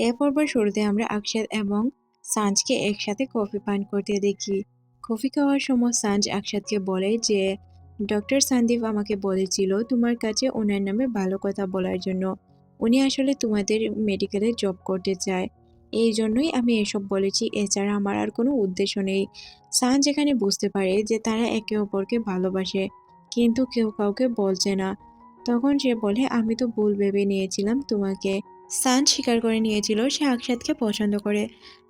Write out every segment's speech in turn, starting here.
এ পর্বের শুরুতে আমরা আকশাদ এবং সাঞ্জকে একসাথে কফি পান করতে দেখি। কফি খাওয়ার সময় সাঞ্জ আকশাদকে বলে যে, ডক্টর সন্দীপ আমাকে বলেছিল তোমার কাছে ওনার নামে ভালো কথা বলার জন্য। উনি আসলে তোমাদের মেডিকেলে জব করতে চায়। এই জন্যই আমি এসব বলেছি। এছাড়া আমার আর কোনো উদ্দেশ্য নেই। সাঞ্জ এখানে বুঝতে পারে যে তারা একে অপরকে ভালোবাসে, কিন্তু কেউ কাউকে বলছে না। তখন সে বলে, আমি তো ভুল ভেবে নিয়েছিলাম তোমাকে। সান স্বীকার করে নিয়েছিল, সে আকসাদকে পছন্দ করে।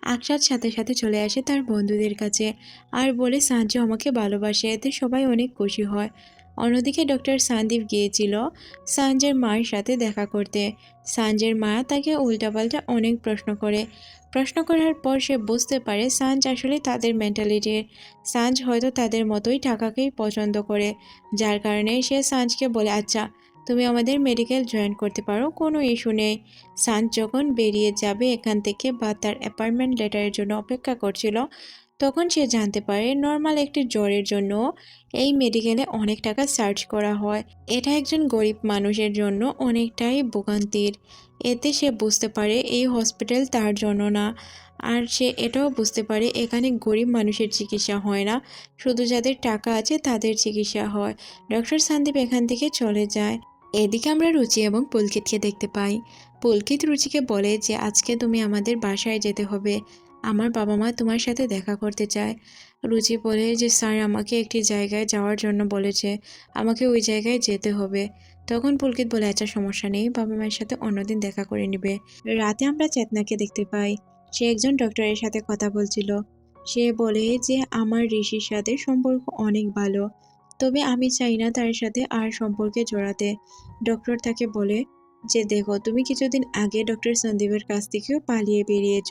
আকসাদ সাথে সাথে চলে আসে তার বন্ধুদের কাছে আর বলে সাঞ্জু আমাকে ভালোবাসে, এতে সবাই অনেক খুশি হয়। অন্যদিকে ডক্টর সান্দীপ গিয়েছিল সাঞ্জের মায়ের সাথে দেখা করতে। সাঞ্জের মা তাকে উল্টাপাল্টা অনেক প্রশ্ন করে। প্রশ্ন করার পর সে বুঝতে পারে সাঞ্জ আসলে তাদের মেন্টালিটির সাঞ্জ হয়তো তাদের মতোই টাকাকেই পছন্দ করে। যার কারণে সে সাঞ্জকে বলে আচ্ছা তুমি আমাদের মেডিকেল জয়েন করতে পারো, কোনো ইস্যু নেই। সান যখন বেরিয়ে যাবে এখান থেকে বা তার অ্যাপয়েন্টমেন্ট লেটারের জন্য অপেক্ষা করছিল, তখন সে জানতে পারে নর্মাল একটি জ্বরের জন্য এই মেডিকেলে অনেক টাকা সার্চ করা হয়। এটা একজন গরিব মানুষের জন্য অনেকটাই ভোগান্তির। এতে সে বুঝতে পারে এই হসপিটাল তার জন্য না। আর সে এটাও বুঝতে পারে এখানে গরিব মানুষের চিকিৎসা হয় না। শুধু যাদের টাকা আছে তাদের চিকিৎসা হয়। ডক্টর সন্দীপ এখান থেকে চলে যায়। এদিকে আমরা রুচি এবং পুলকিতকে দেখতে পাই। পুলকিত রুচিকে বলে যে, আজকে তুমি আমাদের বাসায় যেতে হবে। আমার বাবা মা তোমার সাথে দেখা করতে চায়। রুচি বলে যে, স্যার, আমাকে একটি জায়গায় যাওয়ার জন্য বলেছে। আমাকে ওই জায়গায় যেতে হবে। তখন পুলকিত বলে আচ্ছা সমস্যা নেই। বাবা মায়ের সাথে অন্যদিন দেখা করে নেবে। রাতে আমরা চেতনাকে দেখতে পাই। সে একজন ডক্টরের সাথে কথা বলছিল। সে বলে যে, আমার ঋষির সাথে সম্পর্ক অনেক ভালো। তবে আমি চাই না তার সাথে আর সম্পর্কে জড়াতে। ডক্টর তাকে বলে যে, দেখো, তুমি কিছুদিন আগে ডক্টর সন্দীপের কাছ থেকেও পালিয়ে বেরিয়েছ।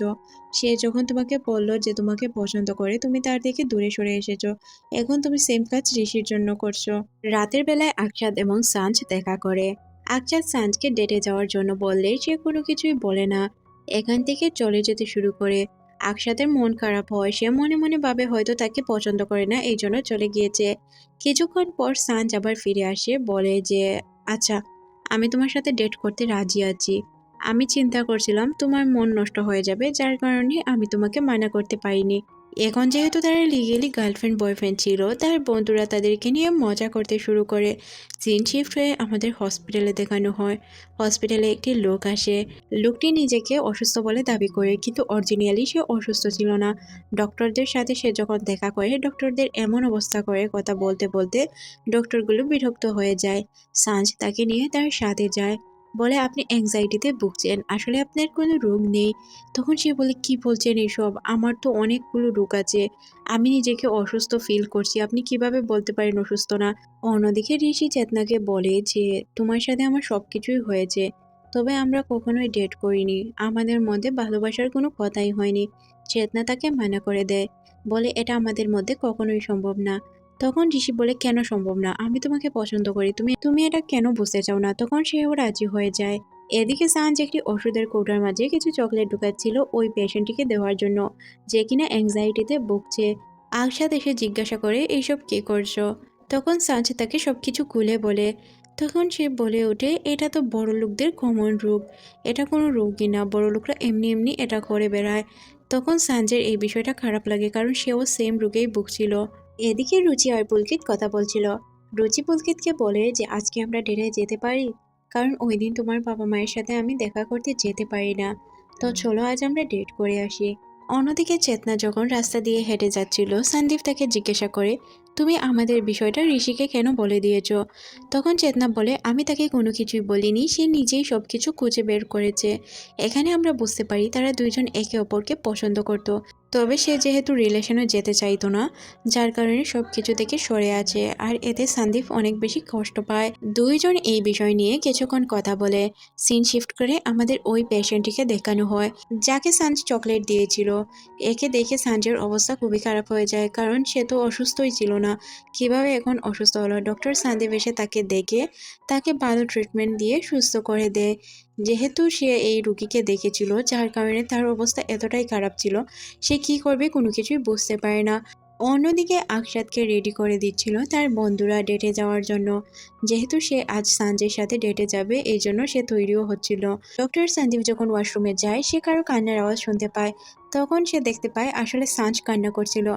সে যখন তোমাকে বলল যে, তোমাকে পছন্দ করে, তুমি তার থেকে দূরে সরে এসেছ। এখন তুমি সেম কাজ ঋষির জন্য করছ। রাতের বেলায় আকসাদ এবং সাঞ্জ দেখা করে। আকসাদ সাঞ্জকে ডেটে যাওয়ার জন্য বললে, সে কোনো কিছুই বলে না। এখান থেকে চলে যেতে শুরু করে। আকসাদের মন খারাপ হয়, সে মনে মনে ভাবে হয়তো তাকে পছন্দ করে না, এই জন্য চলে গিয়েছে। কিছুক্ষণ পর সাঞ্জ আবার ফিরে আসে, বলে যে আচ্ছা আমি তোমার সাথে ডেট করতে রাজি আছি। আমি চিন্তা করছিলাম তোমার মন নষ্ট হয়ে যাবে, যার কারণে আমি তোমাকে মানা করতে পারিনি। এখন যেহেতু তারা লিগেলি গার্লফ্রেন্ড বয়ফ্রেন্ড ছিল, তার বন্ধুরা তাদেরকে নিয়ে মজা করতে শুরু করে। সিন শিফট হয়ে আমাদের হসপিটালে দেখানো হয়। হসপিটালে একটি লোক আসে। লোকটি নিজেকে অসুস্থ বলে দাবি করে, কিন্তু অরিজিনালি সে অসুস্থ ছিল না। ডক্টরদের সাথে সে যখন দেখা করে ডক্টরদের এমন অবস্থা করে কথা বলতে বলতে ডক্টরগুলো বিরক্ত হয়ে যায়। সাঞ্জ তাকে নিয়ে তার সাথে যায়। বলে আপনি অ্যাংজাইটিতে ভুগছেন। আসলে আপনার কোনো রোগ নেই। তখন সে বলে, কি বলছেন এসব? আমার তো অনেকগুলো রোগ আছে। আমি নিজেকে অসুস্থ ফিল করছি। আপনি কীভাবে বলতে পারেন অসুস্থ না? অন্যদিকে ঋষি চেতনাকে বলে যে, তোমার সাথে আমার সব কিছুই হয়েছে। তবে আমরা কখনোই ডেট করিনি। আমাদের মধ্যে ভালোবাসার কোনো কথাই হয়নি। চেতনা তাকে মানা করে দেয়। বলে, এটা আমাদের মধ্যে কখনোই সম্ভব না। তখন ঋষি বলে, কেন সম্ভব না? আমি তোমাকে পছন্দ করি। তুমি তুমি এটা কেন বুঝতে চাও না? তখন সেও রাজি হয়ে যায়। এদিকে সাঞ্জ একটি ওষুধের কৌটার মাঝে কিছু চকলেট ঢুকাচ্ছিল ওই পেশেন্টটিকে দেওয়ার জন্য, যে কিনা অ্যাংজাইটিতে ভুগছে। আকসাদ এসে জিজ্ঞাসা করে, এইসব কে করছ? তখন সাঞ্জ তাকে সবকিছু খুলে বলে। তখন সে বলে ওঠে, এটা তো বড় লোকদের কমন রোগ। এটা কোনো রোগই না। বড় লোকরা এমনি এমনি এটা করে বেড়ায়। তখন সাঞ্জের এই বিষয়টা খারাপ লাগে, কারণ সেও সেম রোগেই ভুগছিল। এদিকে রুচি আর পুলকিত কথা বলছিল। রুচি পুলকিতকে বলে যে, আজকে আমরা ডেরে যেতে পারি? কারণ ওই দিন তোমার বাবা মায়ের সাথে আমি দেখা করতে যেতে পারি না। তো চলো আজ আমরা ডেট করে আসি। অন্যদিকে চেতনা যখন রাস্তা দিয়ে হেঁটে যাচ্ছিল, সন্দীপ তাকে জিজ্ঞাসা করে তুমি আমাদের বিষয়টা ঋষিকে কেন বলে দিয়েছ? তখন চেতনা বলে, আমি তাকে কোনো কিছুই বলিনি, সে নিজেই সব কিছু খুঁজে বের করেছে। এখানে আমরা বুঝতে পারি তারা দুইজন একে অপরকে পছন্দ করত, তবে সে যেহেতু রিলেশনে যেতে চাইতো না, যার কারণে সব কিছু থেকে সরে আছে আর এতে সন্দীপ অনেক বেশি কষ্ট পায়। দুইজন এই বিষয় নিয়ে কিছুক্ষণ কথা বলে সিন শিফট করে আমাদের ওই পেশেন্টটিকে দেখানো হয়, যাকে সাঞ্জ চকলেট দিয়েছিল। একে দেখে সাঞ্জের অবস্থা খুবই খারাপ হয়ে যায়, কারণ সে তো অসুস্থই ছিল না। কীভাবে এখন অসুস্থ হলো? ডক্টর সন্দীপ এসে তাকে দেখে তাকে ভালো ট্রিটমেন্ট দিয়ে সুস্থ করে দেয় যেহেতু সে এই রুগীকে দেখেছিল, যার কারণে তার অবস্থা এতটাই খারাপ ছিল, সে কি করবে কোনো কিছুই বুঝতে পারে না। অন্যদিকে আকসাদকে রেডি করে দিচ্ছিল তার বন্ধুরা ডেটে যাওয়ার জন্য। যেহেতু সে আজ সানজের সাথে ডেটে যাবে, এই জন্য সে তৈরিও হচ্ছিল। ডক্টর সন্দীপ যখন ওয়াশরুমে যায়, সে কারও কান্নার আওয়াজ শুনতে পায়। তখন সে দেখতে পায় আসলে সাঞ্জ কান্না করছিল।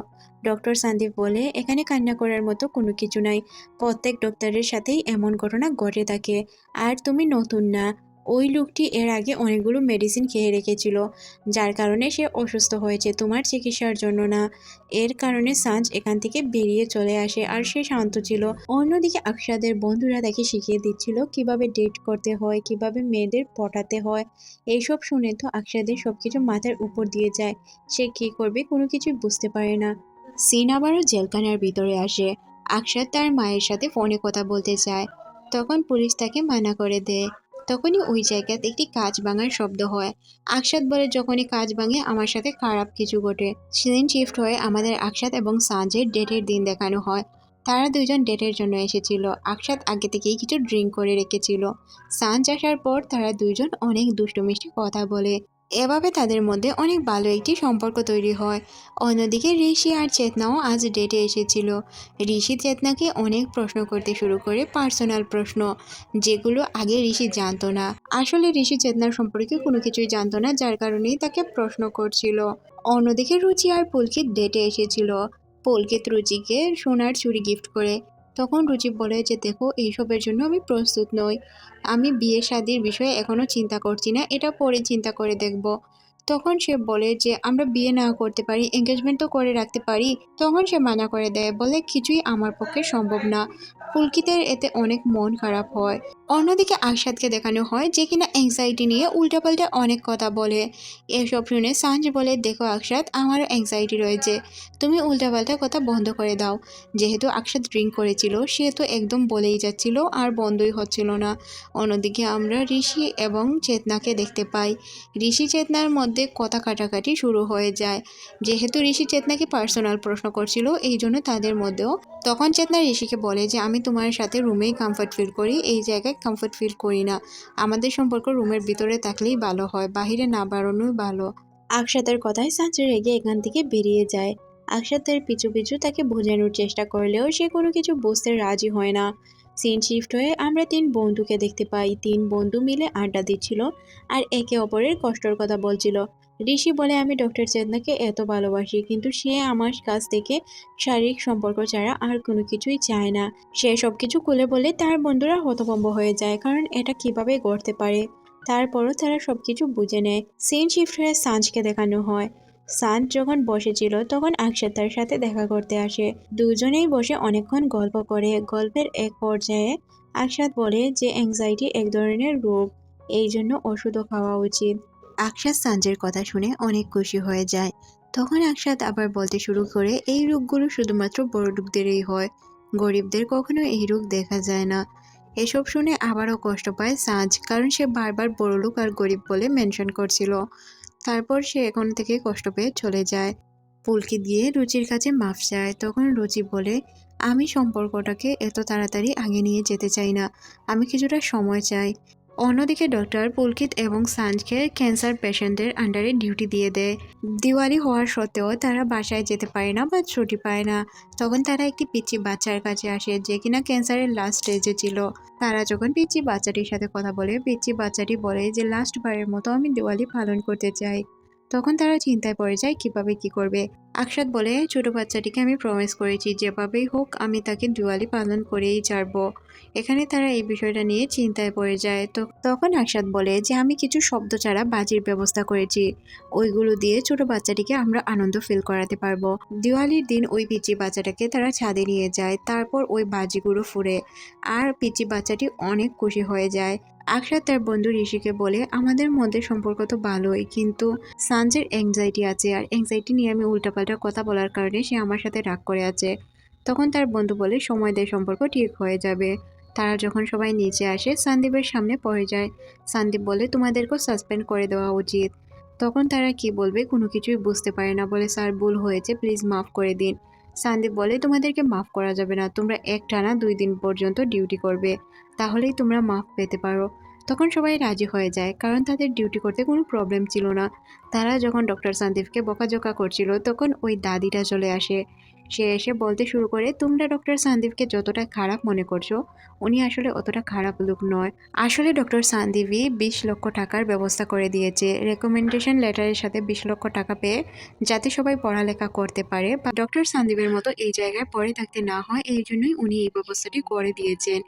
ডক্টর সন্দীপ বলে, এখানে কান্না করার মতো কোনো কিছু নাই। প্রত্যেক ডক্টরের সাথেই এমন ঘটনা ঘটে থাকে। আর তুমি নতুন না। ওই লোকটি এর আগে অনেকগুলো মেডিসিন খেয়ে রেখেছিল, যার কারণে সে অসুস্থ হয়েছে। তোমার চিকিৎসার জন্য না। এর কারণে সাঞ্জ এখান থেকে বেরিয়ে চলে আসে আর সে শান্ত ছিল। অন্যদিকে আকসাদের বন্ধুরা তাকে শিখিয়ে দিচ্ছিল কীভাবে ডেট করতে হয়, কীভাবে মেয়েদের পটাতে হয়। এইসব শুনে তো আকসাদের সবকিছু মাথার উপর দিয়ে যায়। সে কি করবে কোনো কিছুই বুঝতে পারে না। সিন আবারও জেলখানার ভিতরে আসে। আকসাদ তার মায়ের সাথে ফোনে কথা বলতে চায়। তখন পুলিশ তাকে মানা করে দেয়। তখনই ওই জায়গাতে একটি কাজ ভাঙার শব্দ হয়। আকসাদ বলে যখনই কাজ ভাঙে, আমার সাথে খারাপ কিছু ঘটে। সেদিন শিফট হয়ে আমাদের আকসাদ এবং সাঞ্জের ডেটের দিন দেখানো হয়। তারা দুজন ডেটের জন্য এসেছিল। আকসাদ আগে থেকেই কিছু ড্রিঙ্ক করে রেখেছিল। সাঞ্জ আসার পর তারা দুজন অনেক দুষ্টু মিষ্টি কথা বলে। এভাবে তাদের মধ্যে অনেক ভালো একটি সম্পর্ক তৈরি হয়। অন্যদিকে ঋষি আর চেতনাও আজ ডেটে এসেছিল। ঋষি চেতনাকে অনেক প্রশ্ন করতে শুরু করে পার্সোনাল প্রশ্ন, যেগুলো আগে ঋষি জানতো না। আসলে ঋষি চেতনার সম্পর্কে কোনো কিছুই জানতো না, যার কারণেই তাকে প্রশ্ন করছিল। অন্যদিকে রুচি আর পুলকিত ডেটে এসেছিল। পুলকিত রুচিকে সোনার চুড়ি গিফট করে। তখন রুচি বলে যে, দেখো, এইসবের জন্য আমি প্রস্তুত নই। আমি বিয়ে শাদির বিষয়ে এখনও চিন্তা করছি না। এটা পরে চিন্তা করে দেখব। তখন সে বলে যে, আমরা বিয়ে না করতে পারি এঙ্গেজমেন্ট তো করে রাখতে পারি। তখন সে মানা করে দেয়, বলে, কিছুই আমার পক্ষে সম্ভব না। পুলকিতের এতে অনেক মন খারাপ হয়। অন্যদিকে আশাদকে দেখানো হয় যে, কিনা অ্যাংজাইটি নিয়ে উল্টাপাল্টা অনেক কথা বলে। এসব শুনে সাঞ্জ বলে, দেখো আকসাদ আমারও অ্যাংজাইটি রয়েছে। তুমি উল্টাপাল্টা কথা বন্ধ করে দাও। যেহেতু আকসাদ ড্রিঙ্ক করেছিল, সে তো একদম বলেই যাচ্ছিল, আর বন্ধই হচ্ছিল না। অন্যদিকে আমরা ঋষি এবং চেতনাকে দেখতে পাই। ঋষি চেতনার মধ্যে কথা কাটাকাটি শুরু হয়ে যায়। যেহেতু ঋষি চেতনাকে পার্সোনাল প্রশ্ন করছিল, এই জন্য তাদের মধ্যেও। তখন চেতনা ঋষিকে বলে যে, আমি তোমার সাথে রুমেই কমফর্ট ফিল করি, এই জায়গায় কমফর্ট ফিল করি না। আমাদের সম্পর্ক রুমের ভিতরে থাকলেই ভালো হয়, বাহিরে না বাড়ানোই ভালো। আকসাতের কথায় সাঁচে রেগে এখান থেকে বেরিয়ে যায়। আকসাতের পিছু পিছু তাকে বোঝানোর চেষ্টা করলেও সে কোনো কিছু বুঝতে রাজি হয় না। সিন শিফট হয়ে আমরা তিন বন্ধুকে দেখতে পাই। তিন বন্ধু মিলে আড্ডা দিচ্ছিল আর একে অপরের কষ্টর কথা বলছিল। ঋষি বলে, আমি ডক্টর চেতনাকে এত ভালোবাসি, কিন্তু সে আমার কাছ থেকে শারীরিক সম্পর্ক ছাড়া আর কোনো কিছুই চায় না। সে সব কিছু খুলে বলে তার বন্ধুরা হতভম্ব হয়ে যায়, কারণ এটা কীভাবে গড়তে পারে? তারপরও তারা সব কিছু বুঝে নেয়। সিন শিফট হয়ে সাঞ্জকে দেখানো হয়। সাঞ্জ যখন বসেছিল, তখন আকসাদ তার সাথে দেখা করতে আসে। দুজনেই বসে অনেকক্ষণ গল্প করে। গল্পের এক পর্যায়ে আকসাদ বলে যে অ্যাংজাইটি এক ধরনের রোগ। এই জন্য ওষুধও খাওয়া উচিত। আকসাদ সাঞ্জের কথা শুনে অনেক খুশি হয়ে যায়। তখন আকসাদ আবার বলতে শুরু করে, এই রোগগুলো শুধুমাত্র বড় লোকদেরই হয়। গরিবদের কখনো এই রোগ দেখা যায় না। এসব শুনে আবারও কষ্ট পায় সাঁজ কারণ সে বারবার বড় লোক আর গরিব বলে মেনশন করছিল। তারপর সে এখন থেকে কষ্ট পেয়ে চলে যায়। পুলকি দিয়ে রুচির কাছে মাফ চায়। তখন রুচি বলে, আমি সম্পর্কটাকে এত তাড়াতাড়ি আগে নিয়ে যেতে চাই না। আমি কিছুটা সময় চাই। অন্যদিকে ডক্টর পুলকিত এবং সাঞ্জকে ক্যান্সার পেশেন্টের আন্ডারে ডিউটি দিয়ে দেয়। দিওয়ালি হওয়ার সত্ত্বেও তারা বাসায় যেতে পারে না বা ছুটি পায় না। তখন তারা একটি পিচ্ছি বাচ্চার কাছে আসে যে কিনা ক্যান্সারের লাস্ট স্টেজে ছিল। তারা যখন পিচ্ছি বাচ্চাটির সাথে কথা বলে পিচ্ছি বাচ্চাটি বলে যে লাস্ট বারের মতো আমি দিওয়ালি পালন করতে চাই। তখন তারা চিন্তায় পড়ে যায়, কীভাবে কি করবে? আকসাদ বলে, ছোট বাচ্চাটিকে আমি প্রমিস করেছি, যেভাবেই হোক আমি তাকে দিওয়ালি পালন করেই ছাড়বো। এখানে তারা এই বিষয়টা নিয়ে চিন্তায় পড়ে যায়। তো তখন আকসাদ বলে যে, আমি কিছু শব্দ ছাড়া বাজির ব্যবস্থা করেছি। ওইগুলো দিয়ে ছোট বাচ্চাটিকে আমরা আনন্দ ফিল করাতে পারব। দিওয়ালির দিন ওই পিচি বাচ্চাটাকে তারা ছাদে নিয়ে যায়, তারপর ওই বাজিগুলো ফুরে আর পিচি বাচ্চাটি অনেক খুশি হয়ে যায়। আকসাদ তার বন্ধু ঋষিকে বলে, আমাদের মধ্যে সম্পর্ক তো ভালোই, কিন্তু সানজের অ্যাংজাইটি আছে আর অ্যাংজাইটি নিয়ে আমি উল্টাপাল্টা কথা বলার কারণে সে আমার সাথে রাগ করে আছে। তখন তার বন্ধু বলে, সময় দেয় সম্পর্ক ঠিক হয়ে যাবে। তারা যখন সবাই নিচে আসে, সন্দীপের সামনে পড়ে যায়। সন্দীপ বলে, তোমাদেরকেও সাসপেন্ড করে দেওয়া উচিত। তখন তারা কি বলবে, কোনো কিছুই বুঝতে পারে না বলে, স্যার, ভুল হয়েছে প্লিজ মাফ করে দিন। সন্দীপ বলে, তোমাদেরকে মাফ করা যাবে না, তোমরা এক টানা দুই দিন পর্যন্ত ডিউটি করবে। তাহলেই তোমরা মাফ পেতে পারো। তখন সবাই রাজি হয়ে যায়, কারণ তাদের ডিউটি করতে কোনো প্রবলেম ছিল না। তারা যখন ডক্টর সন্দীপকে বকাঝকা করছিল, তখন ওই দাদিটা চলে আসে। সে এসে বলতে শুরু করে, তোমরা ডক্টর সন্দীপকে যতটা খারাপ মনে করছ, উনি আসলে অতটা খারাপ লোক নয়। আসলে ডক্টর সন্দীপই বিশ লক্ষ টাকার ব্যবস্থা করে দিয়েছে। রেকমেন্ডেশন লেটারের সাথে বিশ লক্ষ টাকা পেয়ে যাতে সবাই পড়ালেখা করতে পারে বা ডক্টর সন্দীপের মতো এই জায়গায় পড়ে থাকতে না হয়, এই জন্যই উনি এই ব্যবস্থাটি করে দিয়েছেন।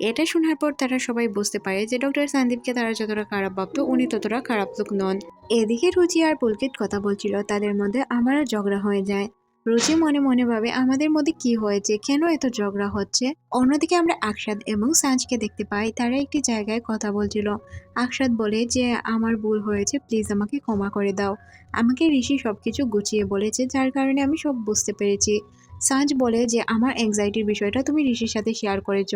এটা শোনার পর তারা সবাই বুঝতে পারে যে ডক্টর সন্দীপকে তারা যতটা খারাপ ভাবতো উনি ততটা খারাপ লোক নন। এদিকে রুচি আর পুলকিত কথা বলছিল, তাদের মধ্যে আমারও ঝগড়া হয়ে যায়। রুচি মনে মনে ভাবে, আমাদের মধ্যে কি হয়েছে? কেন এত ঝগড়া হচ্ছে? অন্যদিকে আমরা আকসাদ এবং সাঁজকে দেখতে পাই, তারা একটি জায়গায় কথা বলছিল। আকসাদ বলে যে, আমার ভুল হয়েছে, প্লিজ আমাকে ক্ষমা করে দাও। আমাকে ঋষি সবকিছু গুছিয়ে বলেছে, যার কারণে আমি সব বুঝতে পেরেছি। সাঁজ বলে যে, আমার অ্যাংজাইটির বিষয়টা তুমি ঋষির সাথে শেয়ার করেছ।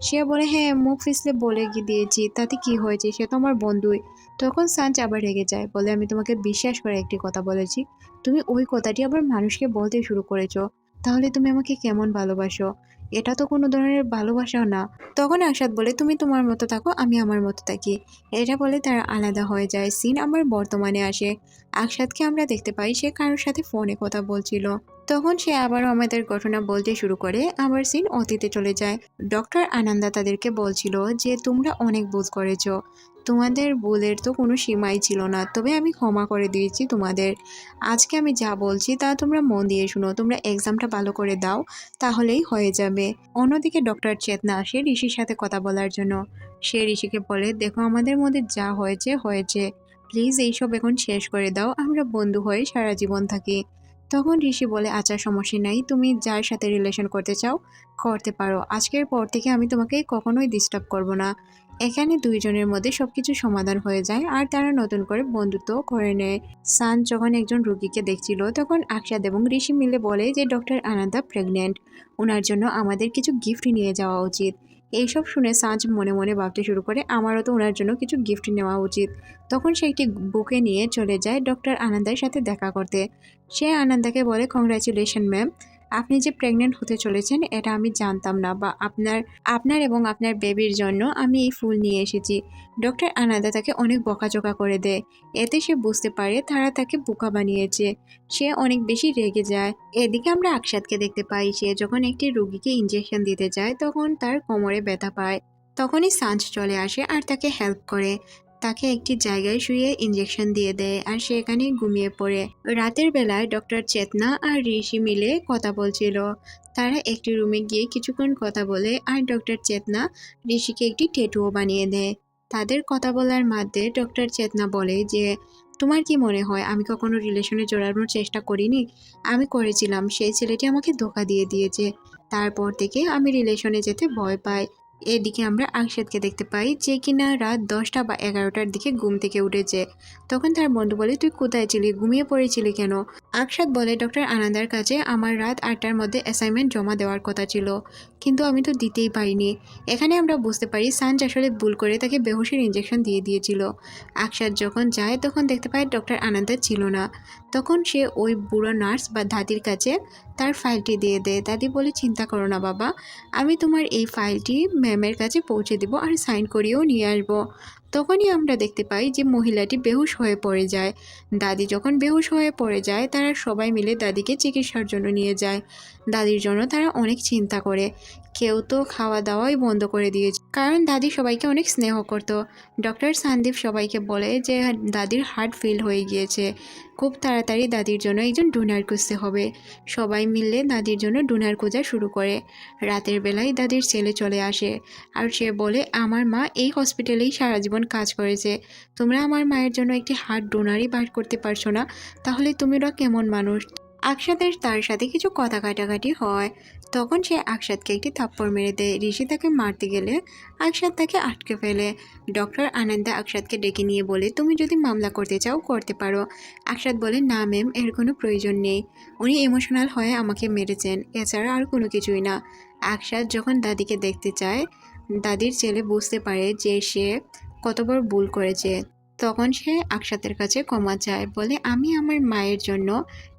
সে বলে হ্যাঁ মুখ ফিসলে বলে দিয়েছি, তাতে কি হয়েছে? সে তো আমার বন্ধুই। তখন সাঞ্চ আবার রেগে যায়, বলে, আমি তোমাকে বিশ্বাস করে একটি কথা বলেছি। তুমি ওই কথাটি আবার মানুষকে বলতে শুরু করেছ। তাহলে তুমি আমাকে কেমন ভালোবাসো? এটা তো কোনো ধরনের ভালোবাসাও না। তখন আকসাদ বলে, তুমি তোমার মতো থাকো, আমি আমার মতো থাকি। এটা বলে তারা আলাদা হয়ে যায়। সিন আমার বর্তমানে আসে। আকসাদকে আমরা দেখতে পাই, সে কারোর সাথে ফোনে কথা বলছিল। তখন সে আবারও আমাদের ঘটনা বলতে শুরু করে, আবার সিন অতীতে চলে যায়। ডক্টর আনন্দা তাদেরকে বলছিল যে, তোমরা অনেক বোধ করেছ। তোমাদের ভুলের তো কোনো সীমাই ছিল না, তবে আমি ক্ষমা করে দিয়েছি তোমাদের। আজকে আমি যা বলছি তা তোমরা মন দিয়ে শুনো, তোমরা এক্সামটা ভালো করে দাও, তাহলেই হয়ে যাবে। অন্যদিকে ডক্টর চেতনা আসে ঋষির সাথে কথা বলার জন্য। সে ঋষিকে বলে, দেখো, আমাদের মধ্যে যা হয়েছে হয়েছে। প্লিজ এইসব এখন শেষ করে দাও, আমরা বন্ধু হয়ে সারা জীবন থাকি। তখন ঋষি বলে আচ্ছা সমস্যা নাই, তুমি যার সাথে রিলেশন করতে চাও, করতে পারো। আজকের পর থেকে আমি তোমাকে কখনোই ডিস্টার্ব করব না। এখানে দুইজনের মধ্যে সবকিছু সমাধান হয়ে যায় আর তারা নতুন করে বন্ধুত্ব করে নেয়। সান যখন একজন রুগীকে দেখছিল, তখন আকসাদ এবং ঋষি মিলে বলে যে, ডক্টর আনন্দা প্রেগনেন্ট ওনার জন্য আমাদের কিছু গিফট নিয়ে যাওয়া উচিত। এইসব শুনে সাজ মনে মনে ভাবতে শুরু করে, আমারও তো ওনার জন্য কিছু গিফট নেওয়া উচিত। তখন সে একটি বুকে নিয়ে চলে যায় ডক্টর আনন্দার সাথে দেখা করতে। সে আনন্দাকে বলে কংগ্রাচুলেশন ম্যাম আপনি যে প্রেগনেন্ট হতে চলেছেন, এটা আমি জানতাম না বা আপনার আপনার এবং আপনার বেবির জন্য আমি এই ফুল নিয়ে এসেছি। ডক্টর আনাদা তাকে অনেক বকাঝকা করে দেয়। এতে সে বুঝতে পারে তারা তাকে বোকা বানিয়েছে। সে অনেক বেশি রেগে যায়। এদিকে আমরা আকসাদকে দেখতে পাই, সে যখন একটি রুগীকে ইঞ্জেকশন দিতে যায়, তখন তার কোমরে ব্যথা পায়। তখনই সাঞ্চ চলে আসে আর তাকে হেল্প করে। তাকে একটি জায়গায় শুয়ে ইঞ্জেকশন দিয়ে দেয় আর সে এখানে ঘুমিয়ে পড়ে। রাতের বেলায় ডক্টর চেতনা আর ঋষি মিলে কথা বলছিল। তারা একটি রুমে গিয়ে কিছুক্ষণ কথা বলে আর ডক্টর চেতনা ঋষিকে একটি টেটুও বানিয়ে দেয়। তাদের কথা বলার মধ্যে ডক্টর চেতনা বলে যে, তোমার কি মনে হয় আমি কখনো রিলেশনে জড়ানোর চেষ্টা করিনি? আমি করেছিলাম, সেই ছেলেটি আমাকে ধোকা দিয়ে দিয়েছে। তারপর থেকে আমি রিলেশনে যেতে ভয় পাই। এদিকে আমরা আকসাদকে দেখতে পাই যে কিনা রাত দশটা বা এগারোটার দিকে ঘুম থেকে উঠেছে তখন তার বন্ধু বলে, তুই কোথায় ছিলি? ঘুমিয়ে পড়েছিলি কেন? আকশাদ বলে, ডক্টর আনন্দার কাছে আমার রাত আটটার মধ্যে অ্যাসাইনমেন্ট জমা দেওয়ার কথা ছিল। কিন্তু আমি তো দিতেই পারিনি। এখানে আমরা বুঝতে পারি সাঞ্জ আসলে ভুল করে তাকে বেহসির ইঞ্জেকশন দিয়ে দিয়েছিল। আকসার যখন যায় তখন দেখতে পায় ডক্টর আনন্দা ছিল না। তখন সে ওই বুড়ো নার্স বা দাদির কাছে তার ফাইলটি দিয়ে দেয়। দাদি বলে, চিন্তা করো না বাবা, আমি তোমার এই ফাইলটি ম্যামের কাছে পৌঁছে দেব আর সাইন করিয়েও নিয়ে আসব। তখনই আমরা দেখতে পাই যে মহিলাটি বেহুশ হয়ে পড়ে যায়। দাদি যখন বেহুশ হয়ে পড়ে যায়, তারা সবাই মিলে দাদিকে চিকিৎসার জন্য নিয়ে যায়। দাদির জন্য তারা অনেক চিন্তা করে। কেউ তো খাওয়া দাওয়াই বন্ধ করে দিয়েছে। কারণ দাদি সবাইকে অনেক স্নেহ করত। ডক্টর সন্দীপ সবাইকে বলে যে, দাদির হার্ট ফেল হয়ে গিয়েছে। খুব তাড়াতাড়ি দাদির জন্য একজন ডোনার খুঁজতে হবে। সবাই মিলে দাদির জন্য ডোনার খোঁজা শুরু করে। রাতের বেলায় দাদির ছেলে চলে আসে। আর সে বলে, আমার মা এই হসপিটালেই সারা জীবন কাজ করেছে তোমরা আমার মায়ের জন্য একটি হার্ট ডোনারই বার করতে পারছ না, তাহলে তুমিরা কেমন মানুষ? আকসাদের তার সাথে কিছু কথা কাটাকাটি হয়। তখন সে আকসাদকে একটি থাপ্পড় মেরে দেয়। ঋষি তাকে মারতে গেলে আকসাদ তাকে আটকে ফেলে। ডক্টর আনন্দা আকসাদকে ডেকে নিয়ে বলে, তুমি যদি মামলা করতে চাও, করতে পারো। আকসাদ বলে, না ম্যাম, এর কোনো প্রয়োজন নেই। উনি ইমোশনাল হয়ে আমাকে মেরেছেন। এছাড়া আর কোনো কিছুই না। আকসাদ যখন দাদিকে দেখতে চায়, দাদির ছেলে বুঝতে পারে যে সে কতবার ভুল করেছে, তখন সে আকসাতের কাছে ক্ষমা চায় বলে, আমি আমার মায়ের জন্য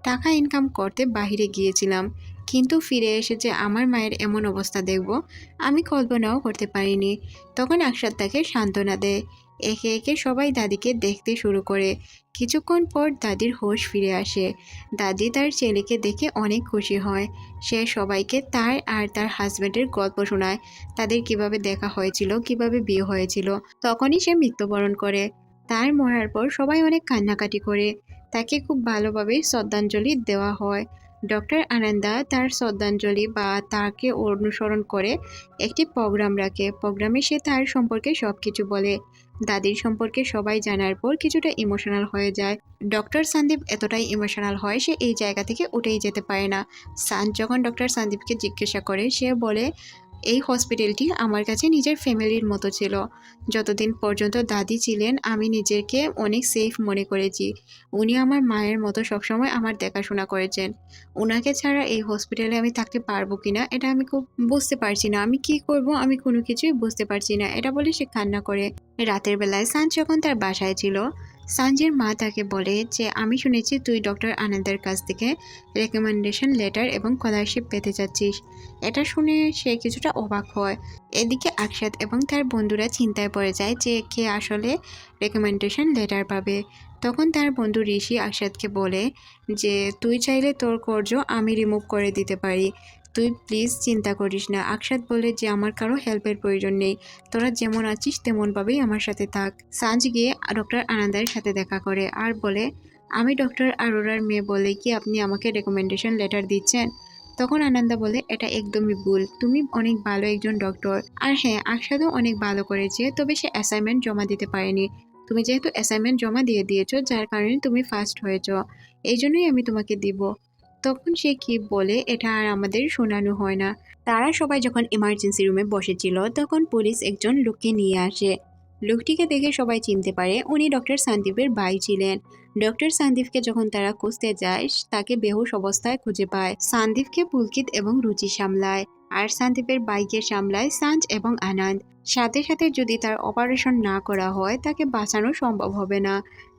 টাকা ইনকাম করতে বাহিরে গিয়েছিলাম। কিন্তু ফিরে এসে যে আমার মায়ের এমন অবস্থা দেখব, আমি কল্পনাও করতে পারিনি। তখন আকসাদ তাকে সান্ত্বনা দেয়। একে একে সবাই দাদিকে দেখতে শুরু করে। কিছুক্ষণ পর দাদির হোশ ফিরে আসে। দাদি তার ছেলেকে দেখে অনেক খুশি হয়। সে সবাইকে তার আর তার হাজব্যান্ডের গল্প শোনায়। তাদের কীভাবে দেখা হয়েছিল, কীভাবে বিয়ে হয়েছিল, তখনই সে মৃত্যুবরণ করে। তার মরার পর সবাই অনেক কান্নাকাটি করে। তাকে খুব ভালোভাবে শ্রদ্ধাঞ্জলি দেওয়া হয়। ডক্টর আনন্দা তার শ্রদ্ধাঞ্জলি বা তাকে অনুসরণ করে একটি প্রোগ্রাম রাখে। প্রোগ্রামে সে তার সম্পর্কে সব কিছু বলে। দাদির সম্পর্কে সবাই জানার পর কিছুটা ইমোশনাল হয়ে যায়। ডক্টর সন্দীপ এতটাই ইমোশনাল হয় সে এই জায়গা থেকে উঠেই যেতে পারে না। সান যখন ডক্টর সন্দীপকে জিজ্ঞাসা করে, সে বলে এই হসপিটালটি আমার কাছে নিজের ফ্যামিলির মতো ছিল। যতদিন পর্যন্ত দাদি ছিলেন, আমি নিজেকে অনেক সেফ মনে করেছি। উনি আমার মায়ের মতো সবসময় আমার দেখাশোনা করেছেন। ওনাকে ছাড়া এই হসপিটালে আমি থাকতে পারব কিনা, এটা আমি খুব বুঝতে পারছি না। আমি কি করব, আমি কোনো কিছুই বুঝতে পারছি না। এটা বলে সে কান্না করে। রাতের বেলায় সান যখন তার বাসায় ছিল সানজির মা তাকে বলে যে, আমি শুনেছি তুই ডক্টর আনন্দের কাছ থেকে রেকমেন্ডেশন লেটার এবং স্কলারশিপ পেতে চাচ্ছিস। এটা শুনে সে কিছুটা অবাক হয়। এদিকে আকসাদ এবং তার বন্ধুরা চিন্তায় পড়ে যায় যে, কে আসলে রেকমেন্ডেশন লেটার পাবে। তখন তার বন্ধু ঋষি আকসাদকে বলে যে, তুই চাইলে তোর কর্জ আমি রিমুভ করে দিতে পারি। তুই প্লিজ চিন্তা করিস না। আকসাদ বলে যে, আমার কারও হেল্পের প্রয়োজন নেই। তোরা যেমন আছিস, তেমনভাবেই আমার সাথে থাক। সাঞ্জ গিয়ে ডক্টর আনন্দের সাথে দেখা করে আর বলে, আমি ডক্টর আরোরার মেয়ে বলে কি আপনি আমাকে রেকমেন্ডেশন লেটার দিচ্ছেন? তখন আনন্দা বলে, এটা একদমই ভুল। তুমি অনেক ভালো একজন ডক্টর আর হ্যাঁ আকসাদও অনেক ভালো করেছে, তবে সে অ্যাসাইনমেন্ট জমা দিতে পারেনি। তুমি যেহেতু অ্যাসাইনমেন্ট জমা দিয়ে দিয়েছ, যার কারণে তুমি ফার্স্ট হয়েছো। এই জন্যই আমি তোমাকে দিব। তখন সে কি বলে, এটা আর আমাদের শোনানো হয় না। তারা সবাই যখন ইমার্জেন্সি রুমে বসেছিল, তখন পুলিশ একজন লোককে নিয়ে আসে। লোকটিকে দেখে সবাই চিনতে পারে উনি ডক্টর সন্দীপের ভাই ছিলেন। ডক্টর সন্দীপকে যখন তারা খুঁজতে যায়, তাকে বেহুশ অবস্থায় খুঁজে পায়। সন্দীপকে পুলকিত এবং রুচি সামলায়, আর সন্দীপের বাইকে সামলায় সাঞ্জ এবং আনন্দ। সাথে সাথে যদি তার অপারেশন না করা হয়, তাকে বাঁচানো সম্ভব হবে না।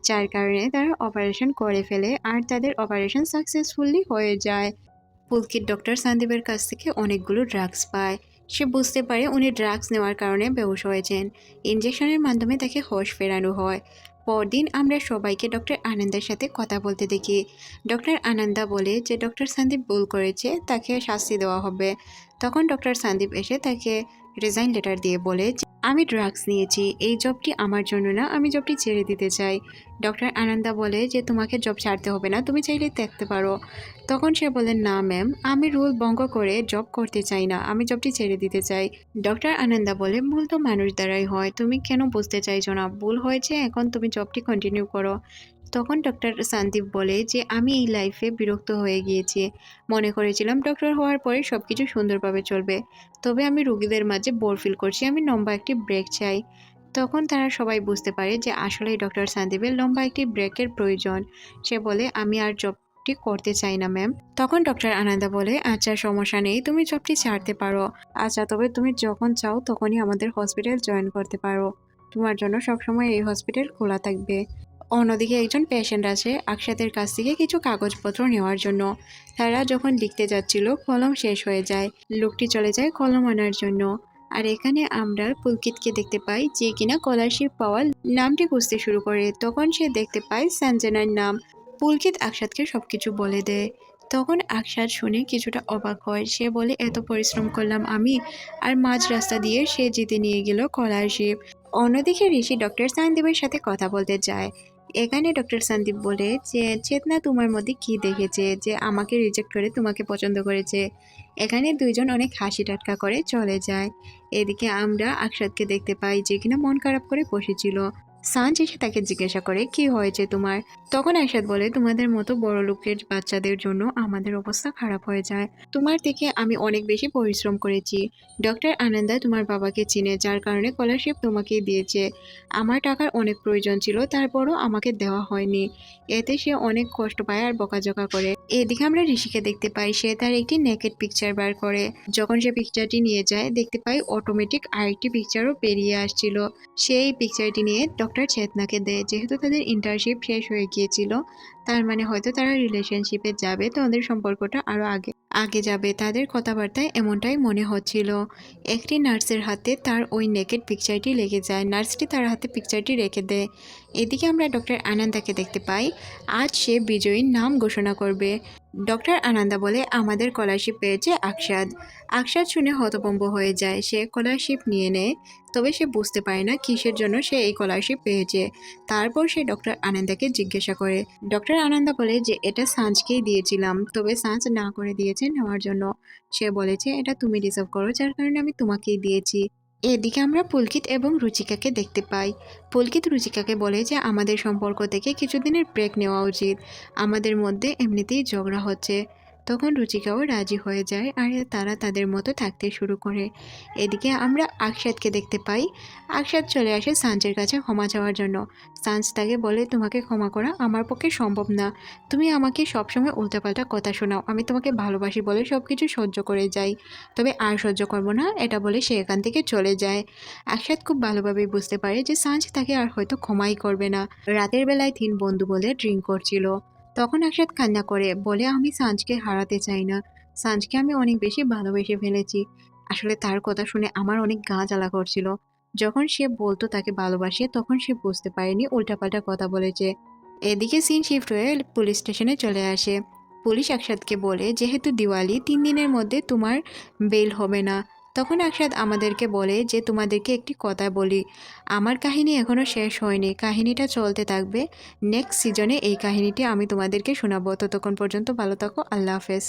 যার কারণে তারা অপারেশন করে ফেলে আর তাদের অপারেশন সাকসেসফুলি হয়ে যায়। পুলকিত ডক্টর সন্দীপের কাছ থেকে অনেকগুলো ড্রাগস পায়। সে বুঝতে পারে উনি ড্রাগস নেওয়ার কারণে বেহুশ হয়েছেন। ইঞ্জেকশনের মাধ্যমে তাকে হোশ ফেরানো হয়। পরদিন আমরা সবাইকে ডক্টর আনন্দের সাথে কথা বলতে দেখি। ডক্টর আনন্দা বলে যে ডক্টর সন্দীপ ভুল করেছে, তাকে শাস্তি দেওয়া হবে। তখন ডক্টর সন্দীপ এসে তাকে রিজাইন লেটার দিয়ে বলে আমি ড্রাগস নিয়েছি, এই জবটি আমার জন্য না, আমি জবটি ছেড়ে দিতে চাই। ডক্টর আনন্দা বলে যে, তোমাকে জব ছাড়তে হবে না, তুমি চাইলে দেখতে পারো। তখন সে বলে, না ম্যাম আমি রুল ভঙ্গ করে জব করতে চাই না, আমি জবটি ছেড়ে দিতে চাই। ডক্টর আনন্দা বলে, ভুল তো মানুষ দ্বারাই হয়, তুমি কেন বুঝতে চাইছো না? ভুল হয়েছে এখন তুমি জবটি কন্টিনিউ করো। তখন ডক্টর সন্দীপ বলে যে, আমি এই লাইফে বিরক্ত হয়ে গিয়েছি। মনে করেছিলাম ডক্টর হওয়ার পরে সব কিছু সুন্দরভাবে চলবে। তবে আমি রুগীদের মাঝে বোর ফিল করছি, আমি লম্বা একটি ব্রেক চাই। তখন তারা সবাই বুঝতে পারে যে, আসলেই ডক্টর সন্দীপের লম্বা একটি ব্রেকের প্রয়োজন। সে বলে, আমি আর জবটি করতে চাই না ম্যাম তখন ডক্টর আনন্দা বলে আচ্ছা সমস্যা নেই, তুমি জবটি ছাড়তে পারো। আচ্ছা তবে তুমি যখন চাও, তখনই আমাদের হসপিটাল জয়েন করতে পারো। তোমার জন্য সবসময় এই হসপিটাল খোলা থাকবে। অন্যদিকে একজন পেশেন্ট আছে আকসাদের কাছ থেকে কিছু কাগজপত্র নেওয়ার জন্য। তারা যখন লিখতে যাচ্ছিল, কলম শেষ হয়ে যায়। লোকটি চলে যায় কলম আনার জন্য। আর এখানে আমরা পুলকিতকে দেখতে পাই যে কিনা স্কলারশিপ পাওয়ার নামটি খুঁজতে শুরু করে। তখন সে দেখতে পায় সঞ্জনার নাম। পুলকিত আকসাদকে সবকিছু বলে দেয়। তখন আকসাদ শুনে কিছুটা অবাক হয়। সে বলে, এত পরিশ্রম করলাম আমি, আর মাঝ রাস্তা দিয়ে সে জিতে নিয়ে গেল স্কলারশিপ। অন্যদিকে ঋষি ডক্টর সন্দীপের সাথে কথা বলতে যায়। এখানে ডক্টর সন্দীপ বলে যে, চেতনা তোমার মধ্যে কি দেখেছে যে, আমাকে রিজেক্ট করে তোমাকে পছন্দ করেছে? এখানে দুইজন অনেক হাসি টাটকা করে চলে যায়। এদিকে আমরা আকসাদকে দেখতে পাই যে, কিনা মন খারাপ করে বসেছিল। সাঞ্জ এসে তাকে জিজ্ঞাসা করে, কি হয়েছে তোমার? তখন একসাথ বলে, তোমাদের মতো বড় লোকের বাচ্চাদের জন্য আমাদের অবস্থা খারাপ হয়ে যায়। তোমার থেকে আমি অনেক বেশি পরিশ্রম করেছি। ডক্টর আনন্দা তোমার বাবাকে চিনে, যার কারণে স্কলারশিপ তোমাকে দিয়েছে। আমার টাকার অনেক প্রয়োজন ছিল, তারপরও আমাকে দেওয়া হয়নি। এতে সে অনেক কষ্ট পায় আর বকাঝকা করে। এদিকে আমরা ঋষিকে দেখতে পাই, সে তার একটি নেকেট পিকচার বার করে। যখন সে পিকচারটি নিয়ে যায়, দেখতে পাই অটোমেটিক আরেকটি পিকচারও বেরিয়ে আসছিল। সেই পিকচারটি নিয়ে ডক্টর চেতনাকে দেয়। যেহেতু তাদের ইন্টার্নশিপ শেষ হয়ে গিয়েছিল তার মানে হয়তো তারা রিলেশনশিপে যাবে তো ওদের সম্পর্কটা আরও আগে আগে যাবে। তাদের কথাবার্তায় এমনটাই মনে হচ্ছিল। একটি নার্সের হাতে তার ওই নেকেড পিকচারটি লেগে যায়। নার্সটি তার হাতে পিকচারটি রেখে দেয়। এদিকে আমরা ডক্টর আনন্দাকে দেখতে পাই। আজ সে বিজয়ীর নাম ঘোষণা করবে। ডক্টর আনন্দা বলে, আমাদের স্কলারশিপ পেয়েছে আকশাদ আকশাদ শুনে হতভম্ব হয়ে যায়। সে স্কলারশিপ নিয়ে নেয়, তবে সে বুঝতে পারে না কিসের জন্য সে এই স্কলারশিপ পেয়েছে। তারপর সে ডক্টর আনন্দাকে জিজ্ঞাসা করে, ডক্টর আনন্দা বলে যে এটা সাঁঝকেই দিয়েছিলাম। তবে সাঁঝ না করে দিয়েছে নেওয়ার জন্য। সে বলেছে, এটা তুমি রিজার্ভ করো, যার কারণে আমি তোমাকেই দিয়েছি। এদিকে আমরা পুলকিত এবং রুচিকাকে দেখতে পাই। পুলকিত রুচিকাকে বলে যে, আমাদের সম্পর্ক থেকে কিছুদিনের ব্রেক নেওয়া উচিত। আমাদের মধ্যে এমনিতেই ঝগড়া হচ্ছে। তখন রুচিকাও রাজি হয়ে যায় আর তারা তাদের মতো থাকতে শুরু করে। এদিকে আমরা আকসাদকে দেখতে পাই। আকসাদ চলে আসে সাঞ্জের কাছে ক্ষমা চাওয়ার জন্য। সাঞ্জ তাকে বলে, তোমাকে ক্ষমা করা আমার পক্ষে সম্ভব না। তুমি আমাকে সবসময় উল্টাপাল্টা কথা শোনাও। আমি তোমাকে ভালোবাসি বলে সব কিছু সহ্য করে যাই। তবে আর সহ্য করব না। এটা বলে সে এখান থেকে চলে যায়। আকসাদ খুব ভালোভাবেই বুঝতে পারে যে সাঞ্জ তাকে আর হয়তো ক্ষমাই করবে না। রাতের বেলায় তিন বন্ধু বলে ড্রিঙ্ক করছিল। তখন আকসাদ কান্না করে বলে, আমি সাঞ্জকে হারাতে চাই না। সাঞ্জকে আমি অনেক বেশি ভালোবেসে ফেলেছি। আসলে তার কথা শুনে আমার অনেক গা জ্বালা করছিল। যখন সে বলতো তাকে ভালোবাসে, তখন সে বুঝতে পারেনি উল্টাপাল্টা কথা বলেছে। এদিকে সিন শিফট হয়ে পুলিশ স্টেশনে চলে আসে। পুলিশ আকসাদকে বলে, যেহেতু দিওয়ালি, তিন দিনের মধ্যে তোমার বেল হবে না। তখন আকসাদ আমাদেরকে বলে যে, তোমাদেরকে একটি কথা বলি। আমার কাহিনী এখনও শেষ হয়নি। কাহিনীটা চলতে থাকবে। নেক্সট সিজনে এই কাহিনীটি আমি তোমাদেরকে শোনাবো। ততক্ষণ পর্যন্ত ভালো থাকো। আল্লাহ হাফেজ।